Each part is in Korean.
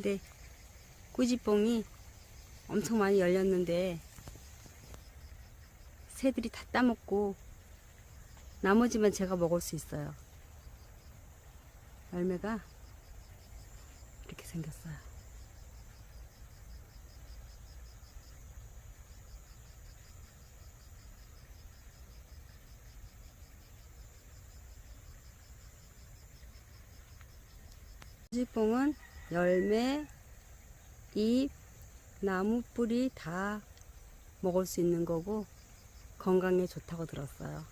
근데 꾸지뽕이 엄청 많이 열렸는데 새들이 다 따먹고 나머지만 제가 먹을 수 있어요. 열매가 이렇게 생겼어요. 꾸지뽕은 열매, 잎, 나무 뿌리 다 먹을 수 있는 거고 건강에 좋다고 들었어요.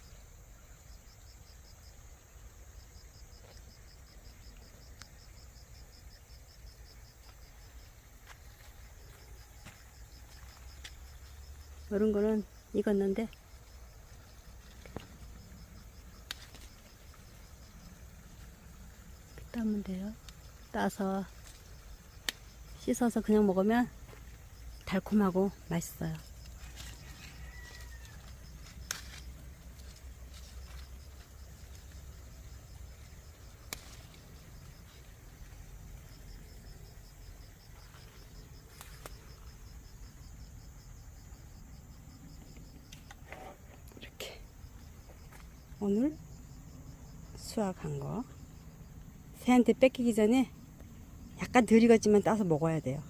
이런 거는 익었는데 따면 돼요. 따서 씻어서 그냥 먹으면 달콤하고 맛있어요. 이렇게 오늘 수확한 거 새한테 뺏기기 전에 약간 덜 익었지만 따서 먹어야 돼요.